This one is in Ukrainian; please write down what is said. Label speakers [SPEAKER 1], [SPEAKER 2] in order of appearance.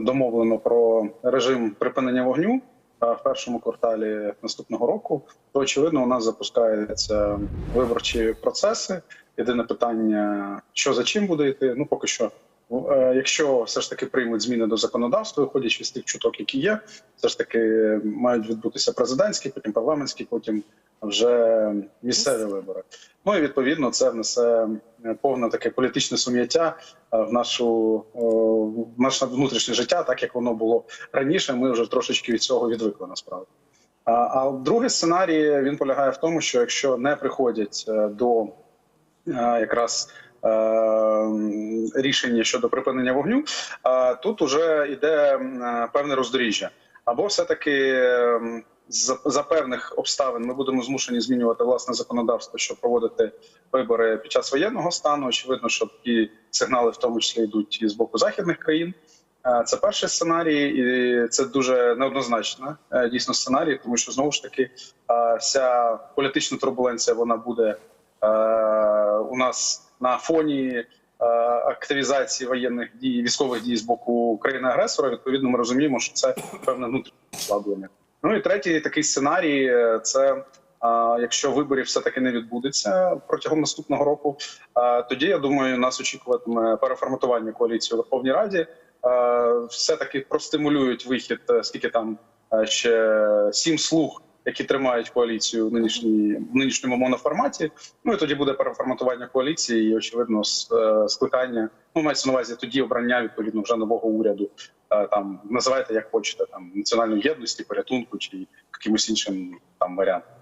[SPEAKER 1] домовлено про режим припинення вогню в першому кварталі наступного року, то очевидно у нас запускаються виборчі процеси. Єдине питання, що за чим буде йти. Ну поки що, е, якщо все ж таки приймуть зміни до законодавства, виходячи з тих чуток, які є, все ж таки мають відбутися президентські, потім парламентські, потім вже місцеві вибори. Ну і відповідно це внесе повне таке політичне сум'яття е, в нашу е, в наше внутрішнє життя, так як воно було раніше. Ми вже трошечки від цього відвикли насправді. А, а другий сценарій він полягає в тому, що якщо не приходять е, до якраз рішення щодо припинення вогню, тут уже йде певне роздоріжжя. Або все таки за, певних обставин ми будемо змушені змінювати власне законодавство, щоб проводити вибори під час воєнного стану. Очевидно, що такі сигнали в тому числі йдуть і з боку західних країн. Е, Це перший сценарій, і це дуже неоднозначно е, дійсно сценарій, тому що знову ж таки е, вся політична турбуленція вона буде у нас на фоні активізації воєнних дій, військових дій з боку країни-агресора. Відповідно, ми розуміємо, що це певне внутрішнє ослаблення. Ну і третій такий сценарій е, це. Якщо виборів все таки не відбудеться протягом наступного року, тоді я думаю, нас очікуватиме переформатування коаліції у Верховній Раді. Все таки простимулюють вихід, е, скільки там е, ще сім слуг, які тримають коаліцію в нинішній в нинішньому моноформаті. Ну і тоді буде переформатування коаліції, і очевидно, е, скликання. Ну мається на увазі тоді обрання відповідно вже нового уряду. Е, Там називайте як хочете, там національної єдності, порятунку чи якимось іншим там варіантом.